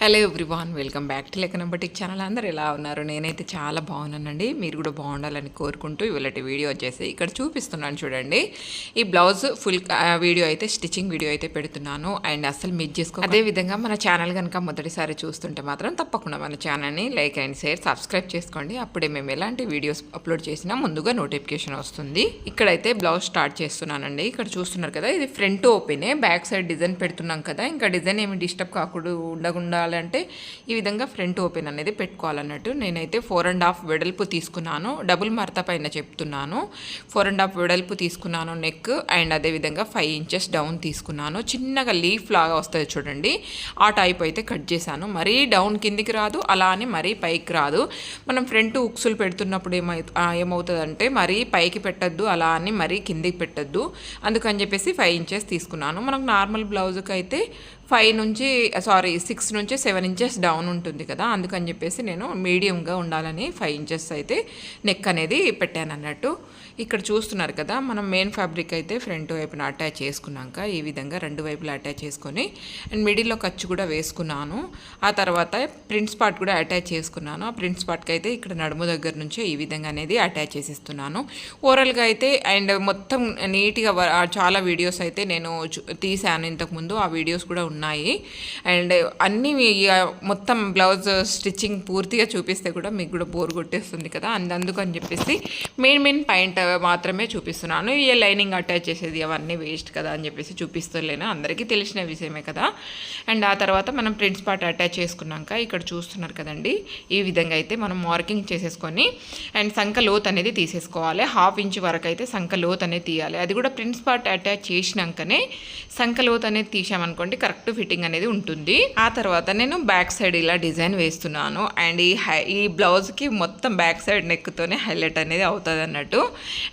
Hello everyone welcome back to లెక్కన బట్టి channel అందరు ఎలా ఉన్నారు? నేనైతే చాలా బాగున్నానండి. మీరు కూడా బాగుండాలని కోరుకుంటూ ఇవాళ వీడియో వచ్చేసి ఇక్కడ చూపిస్తున్నాను చూడండి. ఈ బ్లౌజ్ ఫుల్ వీడియో అయితే స్టిచ్చింగ్ వీడియో అయితే పెడుతున్నాను. అండ్ అస్సలు మిస్ చేసుకో అదే విధంగా మన ఛానల్ కనుక మొదటిసారి చూస్తుంటే మాత్రం తప్పకుండా మన ఛానల్ని లైక్ అండ్ షేర్ సబ్స్క్రైబ్ చేసుకోండి. అప్పుడే మేము ఎలాంటి వీడియోస్ అప్లోడ్ చేసినా ముందుగా నోటిఫికేషన్ వస్తుంది. ఇక్కడైతే బ్లౌజ్ స్టార్ట్ చేస్తున్నానండి. ఇక్కడ చూస్తున్నారు కదా ఇది ఫ్రంట్ ఓపెనే బ్యాక్ సైడ్ డిజైన్ పెడుతున్నాం కదా. ఇంకా డిజైన్ ఏమి డిస్టర్బ్ కాకుండా ఉండకుండా అంటే ఈ విధంగా ఫ్రంట్ ఓపెన్ అనేది పెట్టుకోవాలన్నట్టు నేనైతే ఫోర్ అండ్ హాఫ్ వెడల్పు తీసుకున్నాను. డబుల్ మరత పైన చెప్తున్నాను. ఫోర్ అండ్ హాఫ్ వెడల్పు తీసుకున్నాను నెక్ అండ్ అదేవిధంగా ఫైవ్ ఇంచెస్ డౌన్ తీసుకున్నాను. చిన్నగా లీఫ్ లాగా వస్తుంది చూడండి. ఆ టైప్ అయితే కట్ చేశాను. మరీ డౌన్ కిందికి రాదు అలా అని మరీ పైకి రాదు. మనం ఫ్రంట్ ఉక్సులు పెడుతున్నప్పుడు ఏమై ఏమవుతుందంటే మరీ పైకి పెట్టద్దు అలా అని మరీ కిందికి పెట్టద్దు. అందుకని చెప్పేసి ఫైవ్ ఇంచెస్ తీసుకున్నాను. మనకు నార్మల్ బ్లౌజ్కి అయితే ఫైవ్ నుంచి సారీ సిక్స్ నుంచి సెవెన్ ఇంచెస్ డౌన్ ఉంటుంది కదా అందుకని చెప్పేసి నేను మీడియంగా ఉండాలని ఫైవ్ ఇంచెస్ అయితే నెక్ అనేది పెట్టాను అన్నట్టు ఇక్కడ చూస్తున్నారు కదా మనం మెయిన్ ఫ్యాబ్రిక్ అయితే ఫ్రంట్ వైపున అటాచ్ చేసుకున్నాక ఈ విధంగా రెండు వైపులా అటాచ్ చేసుకొని అండ్ మిడిల్లో ఖర్చు కూడా వేసుకున్నాను. ఆ తర్వాత ప్రింట్స్ పార్ట్ కూడా అటాచ్ చేసుకున్నాను. ఆ ప్రింట్స్ పార్ట్కి అయితే ఇక్కడ నడుము దగ్గర నుంచే ఈ విధంగా అనేది అటాచ్ చేసిస్తున్నాను. ఓవరాల్గా అయితే అండ్ మొత్తం నీట్గా చాలా వీడియోస్ అయితే నేను చూ- తీశాను ఇంతకుముందు. ఆ వీడియోస్ కూడా ఉన్నాయి. అండ్ అన్నీ మొత్తం బ్లౌజ్ స్టిచ్చింగ్ పూర్తిగా చూపిస్తే కూడా మీకు కూడా బోర్ కొట్టేస్తుంది కదా అందు అందుకని చెప్పేసి మెయిన్ మెయిన్ పాయింట్ మాత్రమే చూపిస్తున్నాను. ఏ లైనింగ్ అటాచ్ చేసేది అవన్నీ వేస్ట్ కదా అని చెప్పేసి చూపిస్తలేను. అందరికీ తెలిసిన విషయమే కదా. అండ్ ఆ తర్వాత మనం ప్రింట్స్ పార్ట్ అటాచ్ చేసుకున్నాక ఇక్కడ చూస్తున్నారు కదండి. ఈ విధంగా అయితే మనం మార్కింగ్ చేసేసుకొని అండ్ సంఖ లోత్ అనేది తీసేసుకోవాలి. హాఫ్ ఇంచ్ వరకు అయితే సంఖ లోత్ అనేది తీయాలి. అది కూడా ప్రింట్స్ పార్ట్ అటాచ్ చేసినాకనే సంఖ లోత్ అనేది తీసామనుకోండి కరెక్ట్ ఫిట్టింగ్ అనేది ఉంటుంది. ఆ తర్వాత నేను బ్యాక్ సైడ్ ఇలా డిజైన్ వేస్తున్నాను. అండ్ ఈ హై ఈ బ్లౌజ్కి మొత్తం బ్యాక్ సైడ్ నెక్తోనే హైలైట్ అనేది అవుతుంది అన్నట్టు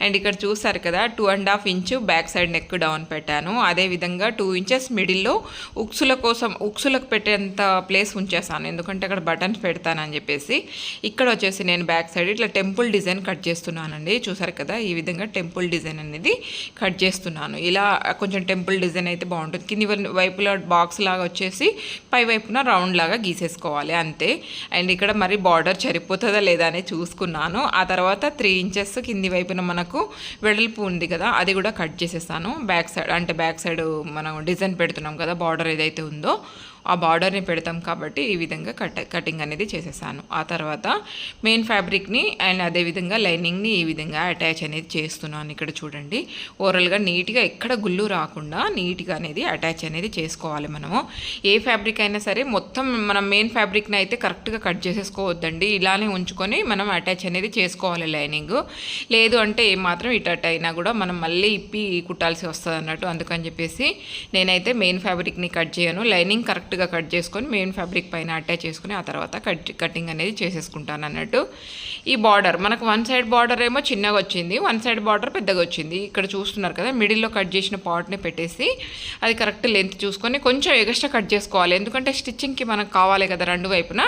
అండ్ ఇక్కడ చూసారు కదా two and half inch back side neck down పెట్టాను. అదేవిధంగా టూ ఇంచెస్ మిడిల్లో ఉక్సుల కోసం ఉక్సులకు పెట్టేంత ప్లేస్ ఉంచేసాను ఎందుకంటే అక్కడ బటన్స్ పెడతానని చెప్పేసి. ఇక్కడ వచ్చేసి నేను బ్యాక్ సైడ్ ఇట్లా టెంపుల్ డిజైన్ కట్ చేస్తున్నానండి. చూసారు కదా ఈ విధంగా టెంపుల్ డిజైన్ అనేది కట్ చేస్తున్నాను. ఇలా కొంచెం టెంపుల్ డిజైన్ అయితే బాగుంటుంది. కింది వై- వైపులో బాక్స్ లాగా వచ్చేసి పై వైపున రౌండ్ లాగా గీసేసుకోవాలి అంతే. అండ్ ఇక్కడ మరి బార్డర్ సరిపోతుందా లేదా అని చూసుకున్నాను. ఆ తర్వాత త్రీ ఇంచెస్ కింది వైపున మనకు వెడల్పు ఉంది కదా అది కూడా కట్ చేసేస్తాను. బ్యాక్ సైడ్ అంటే బ్యాక్ సైడ్ మనం డిజైన్ పెడుతున్నాం కదా బార్డర్ ఏదైతే ఉందో ఆ బార్డర్ని పెడతాం కాబట్టి ఈ విధంగా కట్ కటింగ్ అనేది చేసేసాను. ఆ తర్వాత మెయిన్ ఫ్యాబ్రిక్ని అండ్ అదేవిధంగా లైనింగ్ని ఈ విధంగా అటాచ్ అనేది చేస్తున్నాను ఇక్కడ చూడండి. ఓవరాల్గా నీట్గా ఎక్కడ గుళ్ళు రాకుండా నీట్గా అనేది అటాచ్ అనేది చేసుకోవాలి మనము. ఏ ఫ్యాబ్రిక్ అయినా సరే మొత్తం మనం మెయిన్ ఫ్యాబ్రిక్ని అయితే కరెక్ట్గా కట్ చేసేసుకోవద్దండి. ఇలానే ఉంచుకొని మనం అటాచ్ అనేది చేసుకోవాలి లైనింగ్. లేదు అంటే ఏమాత్రం ఇటు అయినా కూడా మనం మళ్ళీ ఇప్పి కుట్టాల్సి వస్తుంది అన్నట్టు అందుకని చెప్పేసి నేనైతే మెయిన్ ఫ్యాబ్రిక్ని కట్ చేయను. లైనింగ్ కరెక్ట్గా కట్ చేసుకొని మెయిన్ ఫ్యాబ్రిక్ పైన అటాచ్ చేసుకొని ఆ తర్వాత కట్ కటింగ్ అనేది చేసేసుకుంటాను అన్నట్టు. ఈ బార్డర్ మనకు వన్ సైడ్ బార్డర్ ఏమో చిన్నగా వచ్చింది వన్ సైడ్ బార్డర్ పెద్దగా వచ్చింది. ఇక్కడ చూస్తున్నారు కదా మిడిల్లో కట్ చేసిన పార్ట్ని పెట్టేసి అది కరెక్ట్ లెంత్ చూసుకొని కొంచెం ఎగస్ట్రా కట్ చేసుకోవాలి. ఎందుకంటే స్టిచ్చింగ్కి మనకు కావాలి కదా రెండు వైపున.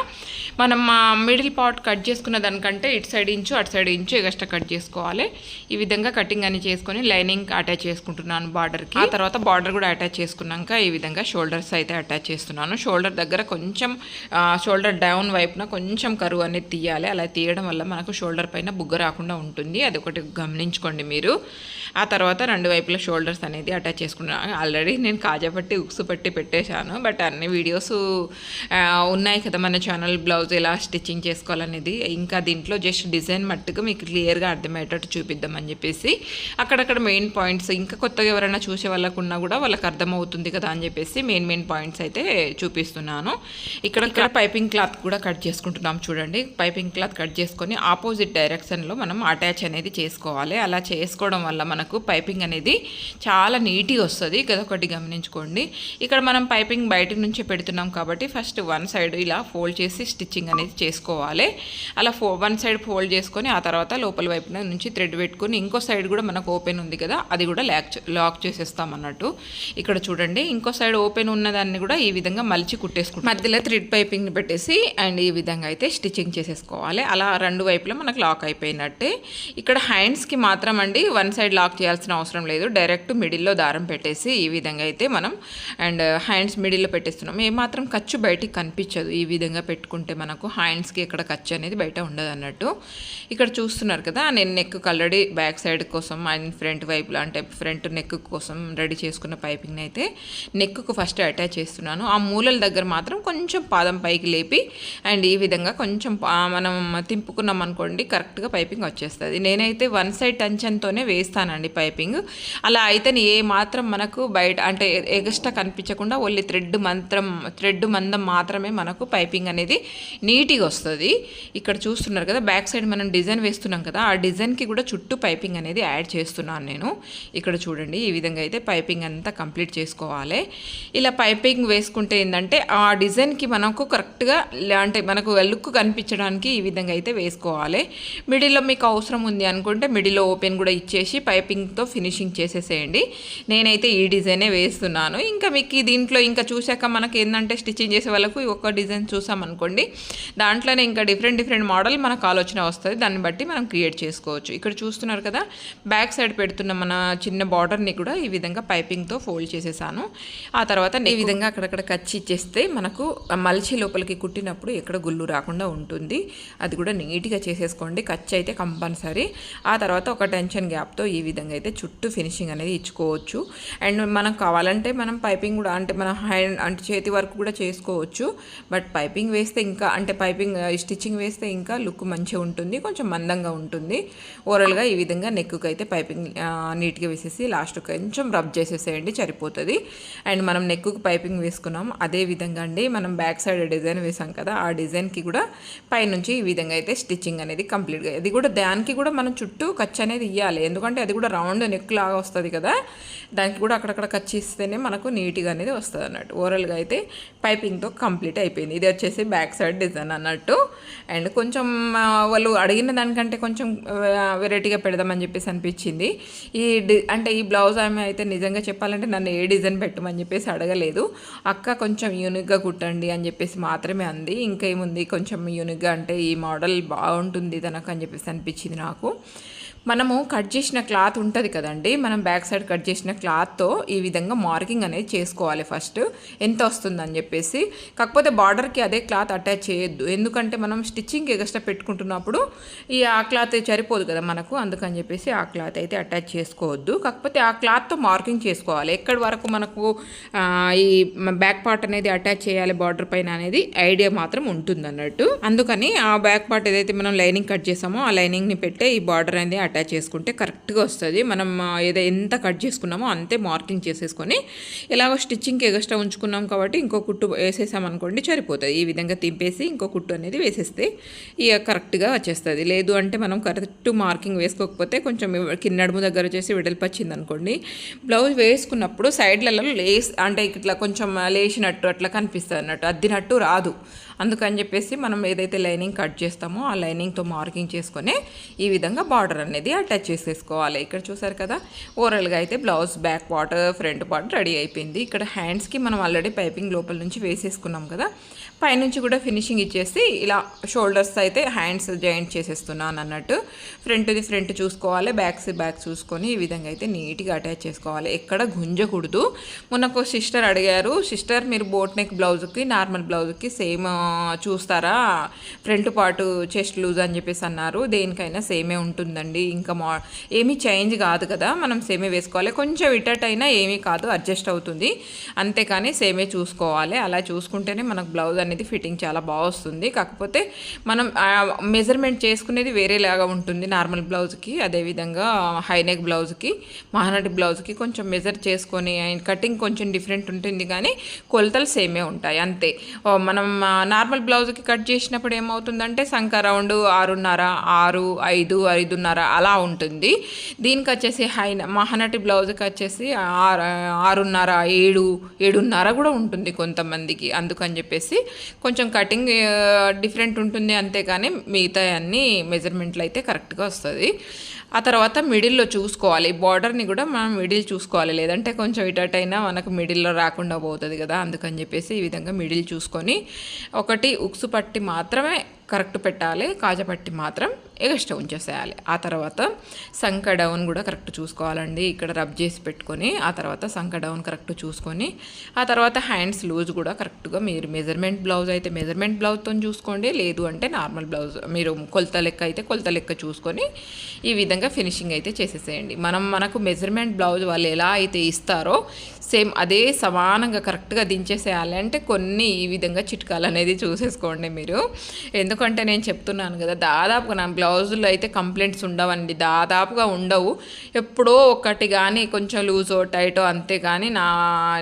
మనం మా మిడిల్ పార్ట్ కట్ చేసుకున్న దానికంటే ఇటు సైడ్ ఇంచు అటు సైడ్ ఇంచు ఎగస్ట్రా కట్ చేసుకోవాలి. ఈ విధంగా కటింగ్ అని చేసుకొని లైనింగ్ అటాచ్ చేసుకుంటున్నాను బార్డర్కి ఆ తర్వాత బార్డర్ కూడా అటాచ్ చేసుకున్నాక ఈ విధంగా షోల్డర్స్ అయితే అటాచ్ చేస్తున్నాను. షోల్డర్ దగ్గర కొంచెం షోల్డర్ డౌన్ వైపున కొంచెం కరువు అనేది తీయాలి. అలా తీయడం వల్ల మనకు షోల్డర్ పైన బుగ్గ రాకుండా ఉంటుంది. అది ఒకటి గమనించుకోండి మీరు. ఆ తర్వాత రెండు వైపుల షోల్డర్స్ అనేది అటాచ్ చేసుకున్నాను ఆల్రెడీ నేను కాజాపట్టి ఉక్సు పట్టి పెట్టేశాను. బట్ అన్ని వీడియోస్ ఉన్నాయి కదా మన ఛానల్ బ్లౌజ్ ఎలా స్టిచ్చింగ్ చేసుకోవాలనేది. ఇంకా దీంట్లో జస్ట్ డిజైన్ మట్టుకు మీకు క్లియర్గా అర్థమయ్యేటట్టు చూపిద్దామని చెప్పేసి అక్కడక్కడ మెయిన్ పాయింట్స్ ఇంకా కొత్తగా ఎవరైనా చూసే వాళ్ళకు ఉన్నా కూడా వాళ్ళకి అర్థమవుతుంది కదా అని చెప్పేసి మెయిన్ మెయిన్ పాయింట్స్ అయితే చూపిస్తున్నాను. ఇక్కడ ఇక్కడ పైపింగ్ క్లాత్ కూడా కట్ చేసుకుంటున్నాం చూడండి. పైపింగ్ క్లాత్ కట్ చేసుకొని ఆపోజిట్ డైరెక్షన్లో మనం అటాచ్ అనేది చేసుకోవాలి. అలా చేసుకోవడం వల్ల మనకు పైపింగ్ అనేది చాలా నీట్గా వస్తుంది. ఒకటి గమనించుకోండి. ఇక్కడ మనం పైపింగ్ బయట నుంచి పెడుతున్నాం కాబట్టి ఫస్ట్ వన్ సైడ్ ఇలా ఫోల్డ్ చేసి స్టిచ్చింగ్ అనేది చేసుకోవాలి. అలా ఫో వన్ సైడ్ ఫోల్డ్ చేసుకొని ఆ తర్వాత లోపల వైపు నుంచి థ్రెడ్ పెట్టుకొని ఇంకో సైడ్ కూడా మనకు ఓపెన్ ఉంది కదా అది కూడా లాక్ లాక్ చేసేస్తాం అన్నట్టు. ఇక్కడ చూడండి ఇంకో సైడ్ ఓపెన్ ఉన్నదాన్ని కూడా ఈ విధంగా విధంగా మలిచి కుట్టేసుకుంటాం. మధ్యలో థ్రెడ్ పైపింగ్ని పెట్టేసి అండ్ ఈ విధంగా అయితే స్టిచ్చింగ్ చేసేసుకోవాలి. అలా రెండు వైపులా మనకు లాక్ అయిపోయినట్టే. ఇక్కడ హ్యాండ్స్కి మాత్రం అండి వన్ సైడ్ లాక్ చేయాల్సిన అవసరం లేదు. డైరెక్ట్ మిడిల్లో దారం పెట్టేసి ఈ విధంగా అయితే మనం అండ్ హ్యాండ్స్ మిడిల్లో పెట్టేస్తున్నాం. ఏమాత్రం ఖర్చు బయటికి కనిపించదు. ఈ విధంగా పెట్టుకుంటే మనకు హ్యాండ్స్కి ఇక్కడ ఖర్చు అనేది బయట ఉండదు అన్నట్టు ఇక్కడ చూస్తున్నారు కదా నేను నెక్ ఆల్రెడీ బ్యాక్ సైడ్ కోసం అండ్ ఫ్రంట్ వైపులో అంటే ఫ్రంట్ నెక్ కోసం రెడీ చేసుకున్న పైపింగ్ని అయితే నెక్కు ఫస్ట్ అటాచ్ చేస్తున్నాను. ఆ మూలల దగ్గర మాత్రం కొంచెం పాదం పైకి లేపి అండ్ ఈ విధంగా కొంచెం మనం తింపుకున్నాం అనుకోండి కరెక్ట్గా పైపింగ్ వచ్చేస్తుంది. నేనైతే వన్ సైడ్ టెన్షన్తోనే వేస్తానండి పైపింగ్. అలా అయితే ఏ మాత్రం మనకు బయట అంటే ఎగస్ట్రా కనిపించకుండా ఓన్లీ థ్రెడ్ మంత్రం థ్రెడ్ మందం మాత్రమే మనకు పైపింగ్ అనేది నీట్గా వస్తుంది. ఇక్కడ చూస్తున్నారు కదా బ్యాక్ సైడ్ మనం డిజైన్ వేస్తున్నాం కదా ఆ డిజైన్కి కూడా చుట్టూ పైపింగ్ అనేది యాడ్ చేస్తున్నాను నేను. ఇక్కడ చూడండి ఈ విధంగా అయితే పైపింగ్ అంతా కంప్లీట్ చేసుకోవాలి. ఇలా పైపింగ్ వేసుకుంటే ఏంటంటే ఆ డిజైన్కి మనకు కరెక్ట్గా అంటే మనకు లుక్ కనిపించడానికి ఈ విధంగా అయితే వేసుకోవాలి. మిడిల్లో మీకు అవసరం ఉంది అనుకుంటే మిడిల్లో ఓపెన్ కూడా ఇచ్చేసి పైపింగ్తో ఫినిషింగ్ చేసేసేయండి. నేనైతే ఈ డిజైనే వేస్తున్నాను. ఇంకా మీకు దీంట్లో ఇంకా చూశాక మనకి ఏంటంటే స్టిచ్చింగ్ చేసే వాళ్ళకు ఒక్క డిజైన్ చూసామనుకోండి దాంట్లోనే ఇంకా డిఫరెంట్ డిఫరెంట్ మోడల్ మనకు ఆలోచన వస్తుంది. దాన్ని బట్టి మనం క్రియేట్ చేసుకోవచ్చు. ఇక్కడ చూస్తున్నారు కదా బ్యాక్ సైడ్ పెడుతున్న మన చిన్న బార్డర్ని కూడా ఈ విధంగా పైపింగ్తో ఫోల్డ్ చేసేసాను. ఆ తర్వాత ఈ విధంగా అక్కడక్కడ కచ్చి ఇచ్చేస్తే మనకు మలిచి లోపలికి కుట్టినప్పుడు ఎక్కడ గుళ్ళు రాకుండా ఉంటుంది. అది కూడా నీట్గా చేసేసుకోండి. ఖర్చు అయితే కంపల్సరీ. ఆ తర్వాత ఒక టెన్షన్ గ్యాప్తో ఈ విధంగా అయితే చుట్టూ ఫినిషింగ్ అనేది ఇచ్చుకోవచ్చు. అండ్ మనం కావాలంటే మనం పైపింగ్ కూడా అంటే మన హ్యాండ్ అంటే చేతి వర్క్ కూడా చేసుకోవచ్చు. బట్ పైపింగ్ వేస్తే ఇంకా అంటే పైపింగ్ స్టిచ్చింగ్ uh, వేస్తే ఇంకా లుక్ మంచిగా ఉంటుంది కొంచెం మందంగా ఉంటుంది. ఓవరాల్గా ఈ విధంగా నెక్కు అయితే పైపింగ్ నీట్గా వేసేసి లాస్ట్ కొంచెం రబ్ చేసేసేయండి సరిపోతుంది. అండ్ మనం నెక్కుకి పైపింగ్ వేసుకున్నాం అదే విధంగా అండి మనం బ్యాక్ సైడ్ డిజైన్ వేసాం కదా ఆ డిజైన్కి కూడా పైనుంచి ఈ విధంగా అయితే స్టిచ్చింగ్ అనేది కంప్లీట్గా అది కూడా దానికి కూడా మనం చుట్టూ ఖర్చు అనేది ఇవ్వాలి ఎందుకంటే అది కూడా రౌండ్ నెక్ లాగా వస్తుంది కదా దానికి కూడా అక్కడక్కడ కట్ చేస్తేనే మనకు నీట్గా అనేది వస్తుంది అన్నట్టు. ఓవరాల్గా అయితే పైపింగ్తో కంప్లీట్ అయిపోయింది. ఇది వచ్చేసి బ్యాక్ సైడ్ డిజైన్ అన్నట్టు. అండ్ కొంచెం వాళ్ళు అడిగిన దానికంటే కొంచెం వెరైటీగా పెడదామని చెప్పేసి అనిపించింది. ఈ డి అంటే ఈ బ్లౌజ్ ఆమె అయితే నిజంగా చెప్పాలంటే నన్ను ఏ డిజైన్ పెట్టమని చెప్పేసి అడగలేదు. అక్క కొంచెం యూనిక్గా కుట్టండి అని చెప్పేసి మాత్రమే అంది. ఇంకేముంది కొంచెం యూనిక్గా అంటే ఈ మోడల్ బాగుంటుంది తనకు అని చెప్పేసి అనిపించింది నాకు. మనము కట్ చేసిన క్లాత్ ఉంటుంది కదండి మనం బ్యాక్ సైడ్ కట్ చేసిన క్లాత్తో ఈ విధంగా మార్కింగ్ అనేది చేసుకోవాలి ఫస్ట్. ఎంత వస్తుందని చెప్పేసి. కాకపోతే బార్డర్కి అదే క్లాత్ అటాచ్ చేయొద్దు. ఎందుకంటే మనం స్టిచ్చింగ్ ఎగస్ట్రా పెట్టుకుంటున్నప్పుడు ఈ ఆ క్లాత్ సరిపోదు కదా మనకు అందుకని చెప్పేసి ఆ క్లాత్ అయితే అటాచ్ చేసుకోవద్దు. కాకపోతే ఆ క్లాత్తో మార్కింగ్ చేసుకోవాలి. ఎక్కడి వరకు మనకు ఈ బ్యాక్ పార్ట్ అనేది అటాచ్ చేయాలి బార్డర్ పైన అనేది ఐడియా మాత్రం ఉంటుంది అన్నట్టు అందుకని ఆ బ్యాక్ పార్ట్ ఏదైతే మనం లైనింగ్ కట్ చేసామో ఆ లైనింగ్ని పెట్టే ఈ బార్డర్ అనేది అటాచ్ చేసుకుంటే కరెక్ట్గా వస్తుంది. మనం ఏదో ఎంత కట్ చేసుకున్నామో అంతే మార్కింగ్ చేసేసుకొని ఇలాగో స్టిచ్చింగ్కి ఎగస్ట్రా ఉంచుకున్నాం కాబట్టి ఇంకో కుట్టు వేసేసామనుకోండి సరిపోతుంది. ఈ విధంగా తింపేసి ఇంకో కుట్టు అనేది వేసేస్తే ఇక కరెక్ట్గా వచ్చేస్తుంది. లేదు అంటే మనం కరెక్ట్ మార్కింగ్ వేసుకోకపోతే కొంచెం కిన్నడుము దగ్గర వచ్చేసి వెడల్పు వచ్చింది అనుకోండి బ్లౌజ్ వేసుకున్నప్పుడు సైడ్లలో లేస్ అంటే ఇట్లా కొంచెం లేచినట్టు అట్లా కనిపిస్తుంది అన్నట్టు అద్దినట్టు రాదు. అందుకని చెప్పేసి మనం ఏదైతే లైనింగ్ కట్ చేస్తామో ఆ లైనింగ్తో మార్కింగ్ చేసుకొని ఈ విధంగా బార్డర్ అనేది అటాచ్ చేసేసుకోవాలి. ఇక్కడ చూసారు కదా ఓవరాల్గా అయితే blouse back part front part ready అయిపోయింది. ఇక్కడ హ్యాండ్స్కి మనం ఆల్రెడీ పైపింగ్ లోపల నుంచి వేసేసుకున్నాం కదా పైనుంచి కూడా ఫినిషింగ్ ఇచ్చేసి ఇలా షోల్డర్స్ అయితే హ్యాండ్స్ జాయింట్ చేసేస్తున్నాను అన్నట్టు. ఫ్రంట్ది ఫ్రంట్ చూసుకోవాలి బ్యాక్స్ బ్యాక్ చూసుకొని ఈ విధంగా అయితే నీట్గా అటాచ్ చేసుకోవాలి. ఎక్కడ గుంజకూడదు. మొన్నకు సిస్టర్ అడిగారు సిస్టర్ మీరు బోట్ నెక్ బ్లౌజ్కి నార్మల్ బ్లౌజ్కి సేమ్ చూస్తారా? ఫ్రంట్ పార్ట్ చెస్ట్ లూజ్ అని చెప్పేసి అన్నారు. దేనికైనా సేమే ఉంటుందండి. ఇంకా మా ఏమీ చేంజ్ కాదు కదా. మనం సేమే వేసుకోవాలి. కొంచెం ఇటట్ అయినా ఏమీ కాదు. అడ్జస్ట్ అవుతుంది. అంతేకాని సేమే చూసుకోవాలి. అలా చూసుకుంటేనే మనకు బ్లౌజ్ అనేది ఫిట్టింగ్ చాలా బాగా వస్తుంది. కాకపోతే మనం మెజర్మెంట్ చేసుకునేది వేరేలాగా ఉంటుంది నార్మల్ బ్లౌజ్కి. అదేవిధంగా హైనెక్ బ్లౌజ్కి మహానటి బ్లౌజ్కి కొంచెం మెజర్ చేసుకొని అండ్ కటింగ్ కొంచెం డిఫరెంట్ ఉంటుంది కానీ కొలతలు సేమే ఉంటాయి. అంతే. మనం నార్మల్ బ్లౌజ్కి కట్ చేసినప్పుడు ఏమవుతుందంటే సంక రౌండ్ ఆరున్నర ఆరు ఐదు ఐదున్నర అలా ఉంటుంది. దీనికి వచ్చేసి హై మహానటి బ్లౌజ్కి వచ్చేసి ఆరు ఆరున్నర ఏడు ఏడున్నర కూడా ఉంటుంది కొంతమందికి. అందుకని చెప్పేసి కొంచెం కటింగ్ డిఫరెంట్ ఉంటుంది అంతేకాని మిగతా అన్ని మెజర్మెంట్లు అయితే కరెక్ట్గా వస్తుంది. ఆ తర్వాత మిడిల్లో చూసుకోవాలి. బార్డర్ని కూడా మనం మిడిల్ చూసుకోవాలి. లేదంటే కొంచెం ఇటైనా మనకు మిడిల్లో రాకుండా పోతుంది కదా అందుకని చెప్పేసి ఈ విధంగా మిడిల్ చూసుకొని ఒకటి ఉక్సు పట్టి మాత్రమే కరెక్ట్ పెట్టాలి కాజపట్టి మాత్రం ఎగస్ట్రా ఉంచేసేయాలి. ఆ తర్వాత సంక డౌన్ కూడా కరెక్ట్ చూసుకోవాలండి. ఇక్కడ రబ్ చేసి పెట్టుకొని ఆ తర్వాత సంక డౌన్ కరెక్ట్ చూసుకొని ఆ తర్వాత హ్యాండ్స్ లూజ్ కూడా కరెక్ట్గా మీరు మెజర్మెంట్ బ్లౌజ్ అయితే మెజర్మెంట్ బ్లౌజ్తో చూసుకోండి. లేదు అంటే నార్మల్ బ్లౌజ్ మీరు కొలత లెక్క అయితే కొలత లెక్క చూసుకొని ఈ విధంగా ఫినిషింగ్ అయితే చేసేసేయండి. మనం మనకు మెజర్మెంట్ బ్లౌజ్ వాళ్ళు ఎలా అయితే ఇస్తారో సేమ్ అదే సమానంగా కరెక్ట్గా దించేసేయాలి. అంటే కొన్ని ఈ విధంగా చిట్కాలు అనేది చూసేసుకోండి మీరు. ఎందుకంటే నేను చెప్తున్నాను కదా దాదాపుగా నా బ్లౌజులు అయితే కంప్లైంట్స్ ఉండవండి. దాదాపుగా ఉండవు. ఎప్పుడో ఒకటి కానీ కొంచెం లూజో టైటో అంతే కానీ నా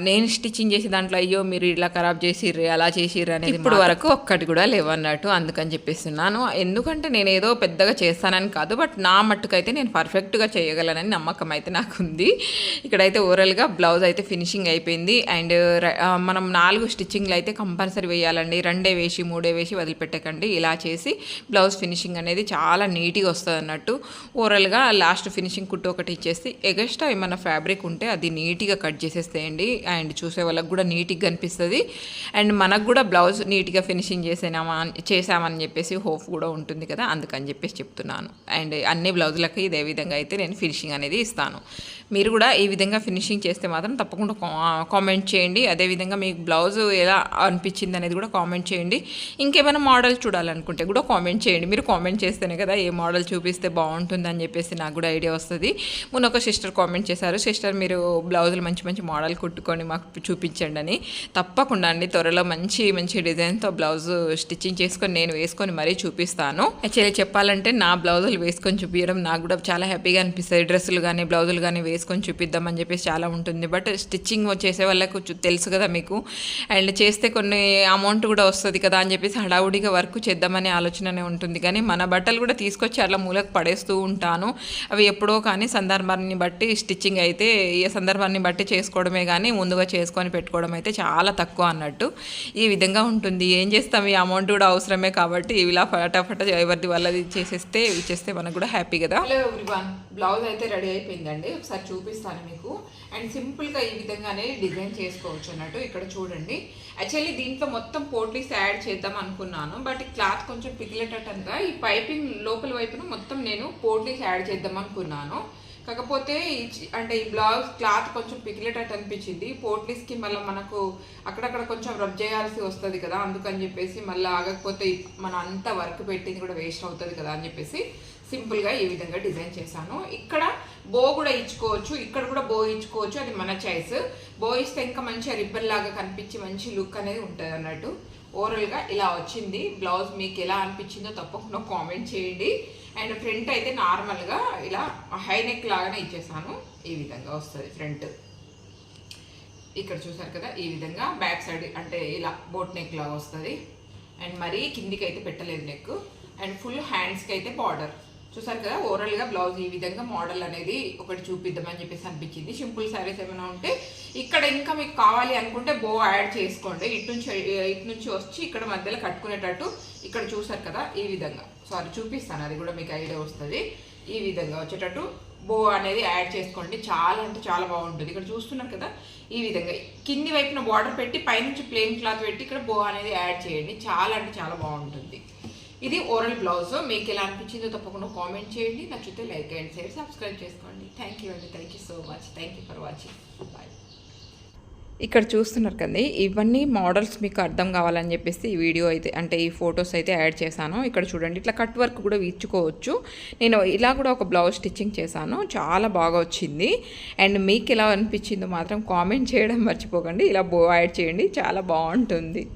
నేను స్టిచ్చింగ్ చేసే దాంట్లో అయ్యో మీరు ఇలా ఖరాబ్ చేసిర్రు అలా చేసిర్రు అనేది ఇప్పుడు వరకు ఒక్కటి కూడా లేవన్నట్టు అందుకని చెప్పేస్తున్నాను. ఎందుకంటే నేను ఏదో పెద్దగా చేస్తానని కాదు బట్ నా మట్టుకైతే నేను పర్ఫెక్ట్గా చేయగలనని నమ్మకం అయితే నాకు ఉంది ఇక్కడైతే ఓవరాల్గా బ్లౌజ్ అయితే ఫినిషింగ్ అయిపోయింది. అండ్ మనం నాలుగు స్టిచ్చింగ్లు అయితే కంపల్సరీ వేయాలండి. రెండే వేసి మూడే వేసి వదిలిపెట్టకండి. ఇలా చేసి బ్లౌజ్ ఫినిషింగ్ అనేది చాలా నీట్గా వస్తుంది అన్నట్టు. ఓవరాల్గా లాస్ట్ ఫినిషింగ్ కుట్టు ఒకటి ఇచ్చేసి ఎగస్ట్రా ఏమైనా ఫ్యాబ్రిక్ ఉంటే అది నీట్గా కట్ చేసేస్తేయండి అండ్ చూసే వాళ్ళకి కూడా నీట్గా కనిపిస్తుంది. అండ్ మనకు కూడా బ్లౌజ్ నీట్గా ఫినిషింగ్ చేసామా చేసామని చెప్పేసి హోప్ కూడా ఉంటుంది కదా. అందుకని చెప్పేసి చెప్తున్నాను. అండ్ అన్ని బ్లౌజులకి ఇదే విధంగా అయితే నేను ఫినిషింగ్ అనేది ఇస్తాను. మీరు కూడా ఈ విధంగా ఫినిషింగ్ చేస్తే మాత్రం తప్పకుండా కామెంట్ చేయండి. అదేవిధంగా మీకు బ్లౌజ్ ఎలా అనిపించింది అనేది కూడా కామెంట్ చేయండి. ఇంకేమైనా మోడల్ చూడాలనుకుంటే కూడా కామెంట్ చేయండి. మీరు కామెంట్ చేస్తేనే కదా ఏ మోడల్ చూపిస్తే బాగుంటుంది అని చెప్పేసి నాకు కూడా ఐడియా వస్తుంది. మొన్న ఒక సిస్టర్ కామెంట్ చేశారు సిస్టర్ మీరు బ్లౌజులు మంచి మంచి మోడల్ కుట్టుకొని మాకు చూపించండి అని. తప్పకుండా అండి త్వరలో మంచి మంచి డిజైన్తో బ్లౌజ్ స్టిచ్చింగ్ చేసుకొని నేను వేసుకొని మరీ చూపిస్తాను. యాక్చువల్లీ చెప్పాలంటే నా బ్లౌజులు వేసుకొని చూపించడం నాకు కూడా చాలా హ్యాపీగా అనిపిస్తుంది. డ్రెస్సులు కానీ బ్లౌజులు కానీ వేసుకొని చూపిద్దామని చెప్పేసి చాలా ఉంటుంది. బట్ స్టిచ్చింగ్ చేసే వాళ్ళకు తెలుసు కదా మీకు. అండ్ చేస్తే కొన్ని అమౌంట్ కూడా వస్తుంది కదా అని చెప్పేసి హడావుడిగా వర్క్ చేద్దామనే ఆలోచననే ఉంటుంది. కానీ మన బట్టలు కూడా తీసుకొచ్చి అట్లా మూలకు పడేస్తూ ఉంటాను. అవి ఎప్పుడో కానీ సందర్భాన్ని బట్టి స్టిచ్చింగ్ అయితే ఏ సందర్భాన్ని బట్టి చేసుకోవడమే కానీ ముందుగా చేసుకొని పెట్టుకోవడం అయితే చాలా తక్కువ అన్నట్టు. ఈ విధంగా ఉంటుంది. ఏం చేస్తాం? ఈ అమౌంట్ కూడా అవసరమే కాబట్టి ఇలా ఫటాఫట ఎవరిది వాళ్ళది చేసేస్తే ఇచ్చేస్తే మనకు కూడా హ్యాపీ కదా. బ్లౌజ్ అయితే రెడీ అయిపోయిందండి. ఒకసారి చూపిస్తాను మీకు. అండ్ సింపుల్గా ఈ విధంగానే డిజైన్ చేసుకోవచ్చు అన్నట్టు ఇక్కడ చూడండి. యాక్చువల్లీ దీంట్లో మొత్తం పోట్లీస్ యాడ్ చేద్దాం అనుకున్నాను. బట్ క్లాత్ కొంచెం పిగిలేటట్టుగా ఈ పైపింగ్ లోపల వైపున మొత్తం నేను పోట్లీస్ యాడ్ చేద్దాం అనుకున్నాను. కాకపోతే అంటే ఈ బ్లౌజ్ క్లాత్ కొంచెం పిగిలేటట్టు అనిపించింది. పోట్లీస్కి మళ్ళీ మనకు అక్కడక్కడ కొంచెం రబ్ చేయాల్సి వస్తుంది కదా. అందుకని చెప్పేసి మళ్ళీ ఆగకపోతే మన అంత వర్క్ పెట్టింది కూడా వేస్ట్ అవుతుంది కదా అని చెప్పేసి. సింపుల్గా ఈ విధంగా డిజైన్ చేశాను. ఇక్కడ బో కూడా ఇచ్చుకోవచ్చు. ఇక్కడ కూడా బో ఇచ్చుకోవచ్చు. అది మన చాయిస్ బో ఇస్తే ఇంకా మంచిగా రిబ్బన్ లాగా కనిపించి మంచి లుక్ అనేది ఉంటుంది అన్నట్టు. ఓవరాల్గా ఇలా వచ్చింది. బ్లౌజ్ మీకు ఎలా అనిపించిందో తప్పకుండా కామెంట్ చేయండి. అండ్ ఫ్రంట్ అయితే నార్మల్గా ఇలా హై నెక్ లాగానే ఇచ్చేసాను. ఈ విధంగా వస్తుంది ఫ్రంట్ ఇక్కడ చూసారు కదా ఈ విధంగా బ్యాక్ సైడ్ అంటే ఇలా బోట్ నెక్ లాగా వస్తుంది. అండ్ మరీ కిందికి అయితే పెట్టలేదు నెక్ అండ్ ఫుల్ హ్యాండ్స్కి అయితే బార్డర్ చూసారు కదా ఓవరాల్గా బ్లౌజ్ ఈ విధంగా మోడల్ అనేది ఒకటి చూపిద్దామని చెప్పేసి అనిపించింది. సింపుల్ శారీస్ ఏమైనా ఉంటే ఇక్కడ ఇంకా మీకు కావాలి అనుకుంటే బో యాడ్ చేసుకోండి. ఇటు నుంచి ఇటు నుంచి వచ్చి ఇక్కడ మధ్యలో కట్టుకునేటట్టు ఇక్కడ చూసారు కదా ఈ విధంగా. సారీ చూపిస్తాను. అది కూడా మీకు ఐడియా వస్తుంది. ఈ విధంగా వచ్చేటట్టు బో అనేది యాడ్ చేసుకోండి. చాలా అంటే చాలా బాగుంటుంది. ఇక్కడ చూస్తున్నారు కదా ఈ విధంగా. కింది వైపున బార్డర్ పెట్టి పైనుంచి ప్లెయిన్ క్లాత్ పెట్టి ఇక్కడ బో అనేది యాడ్ చేయండి. చాలా అంటే చాలా బాగుంటుంది. ఇది ఓరల్ బ్లౌజ్ మీకు ఎలా అనిపించిందో తప్పకుండా కామెంట్ చేయండి. నచ్చితే లైక్ అండ్ షేర్ సబ్స్క్రైబ్ చేసుకోండి. థ్యాంక్ యూ అండి. Thank you so much thank you for watching bye ఇక్కడ చూస్తున్నారు కదండి ఇవన్నీ మోడల్స్ మీకు అర్థం కావాలని చెప్పేసి ఈ వీడియో అయితే అంటే ఈ ఫొటోస్ అయితే యాడ్ చేశాను. ఇక్కడ చూడండి ఇట్లా కట్ వర్క్ కూడా ఇచ్చుకోవచ్చు నేను ఇలా కూడా ఒక బ్లౌజ్ స్టిచ్చింగ్ చేశాను. చాలా బాగా వచ్చింది. అండ్ మీకు ఎలా అనిపించిందో మాత్రం కామెంట్ చేయడం మర్చిపోకండి. ఇలా బో యాడ్ చేయండి. చాలా బాగుంటుంది.